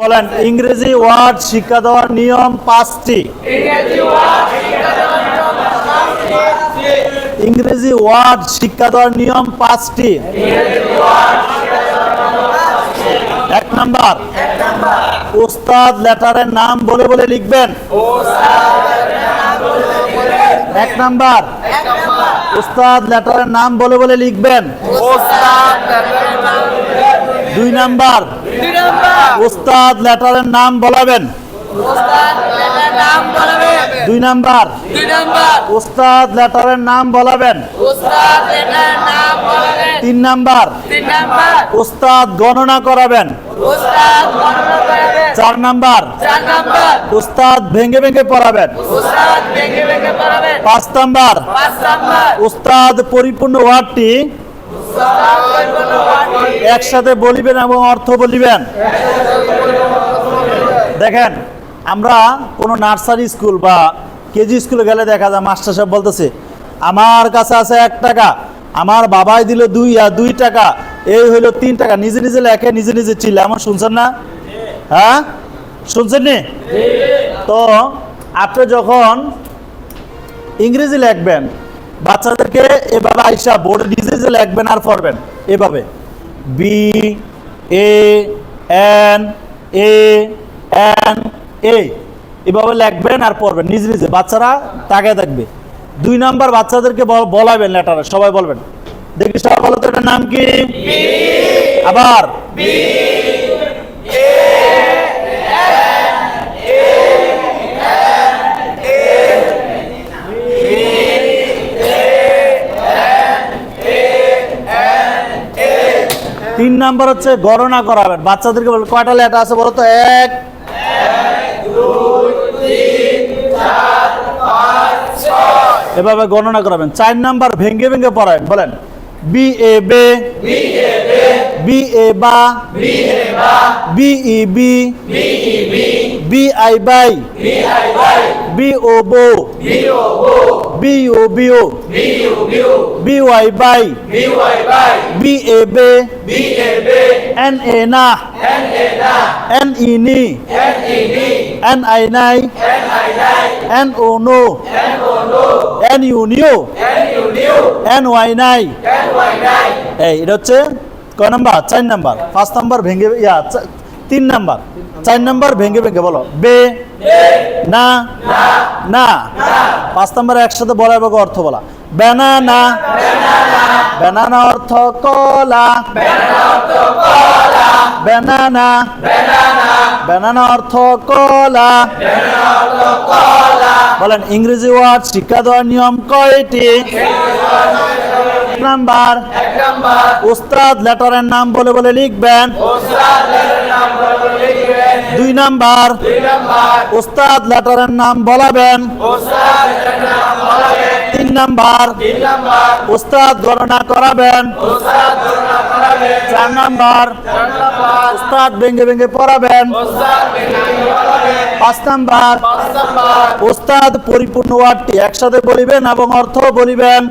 বলেন, ইংরেজি ওয়ার্ড শিক্ষা দেওয়ার নিয়ম পাঁচটি। ইংরেজি ওয়ার্ড শিক্ষা দেওয়ার নিয়ম পাঁচটি। এক নাম্বার উস্তাদ লেটারের নাম বলে বলে লিখবেন। এক নাম্বার উস্তাদ লেটারের নাম বলে বলে লিখবেন। দুই নাম্বার। উস্তাদ লেটারের নাম বলাবেন। দুই নাম্বার। উস্তাদ লেটারের নাম বলাবেন। তিন নাম্বার। উস্তাদ গণনা করাবেন। চার নাম্বার। উস্তাদ ভেঙে ভেঙে পড়াবেন। পাঁচ নাম্বার। উস্তাদ পরিপূর্ণ ওয়ার্ডটি একসাথে বলিবেন এবং অর্থ বলিবেন। দেখেন, আমরা কোনো নার্সারি স্কুল বা কেজি স্কুলে গেলে দেখা যায় মাস্টার সাহেব বলতেছে, আমার কাছে আছে এক টাকা, আমার বাবাই দিল দুই আর দুই টাকা, এই হইল তিন টাকা। নিজে নিজে লেখে, নিজে নিজে চিল্লা আমার শুনছেন না? হ্যাঁ? শুনছেন নি? তো আপনি যখন ইংরেজি লিখবেন, বাচ্চাদেরকে এভাবে আইসা বোর্ডে নিজে নিজে লিখবেন আর পড়বেন, এভাবে। B A N A N A এভাবে লিখবেন আর পড়বেন নিজে নিজে। বাচ্চারা তাকে থাকবে। দুই নাম্বার বাচ্চাদেরকে বল- বলাবেন লেটারে সবাই বলবেন। দেখি সবাই বলো তো এটার নাম কি? আবার? তিন নাম্বার হচ্ছে গণনা করাবেন। বাচ্চাদেরকে বলবেন কয়টা লেটার আছে বলো তো এক এভাবে গণনা করাবেন। চার নাম্বার ভেঙ্গে ভেঙ্গে পড়াবেন, বলেন। বি এ বে, বি এ বা, B E B B I by B O বো B O B O B Y by B A বে এন এ না এন ই নি এন আই নাই N O no N U new N Y নাই এই এটা হচ্ছে কয় নাম্বার চার নাম্বার পাঁচ নাম্বার ভেঙে ইয়া তিন নাম্বার। চার নাম্বার ভেঙে ভেঙে বলো। বে না না। পাঁচ নাম্বার একসাথে বলা এবং অর্থ বলা। ব্যানানা ব্যানানা অর্থ কলা। ব্যানানা ব্যানানা অর্থ কলা। বলেন ইংরেজি ওয়ার্ড শিক্ষা দেওয়ার নিয়ম কয়টি? নাম্বার। উস্তাদ লেটারের নাম বলে বলে লিখবেন। দুই নাম্বার। উস্তাদ লেটারের নাম বলাবেন। তিন নাম্বার। উস্তাদ গণনা করাবেন। চার নাম্বার। উস্তাদ ভেঙে ভেঙে পড়াবেন। পাঁচ নাম্বার। উস্তাদ পরিপূর্ণ ওয়ার্ডটি একসাথে বলিবেন এবং অর্থ বলিবেন।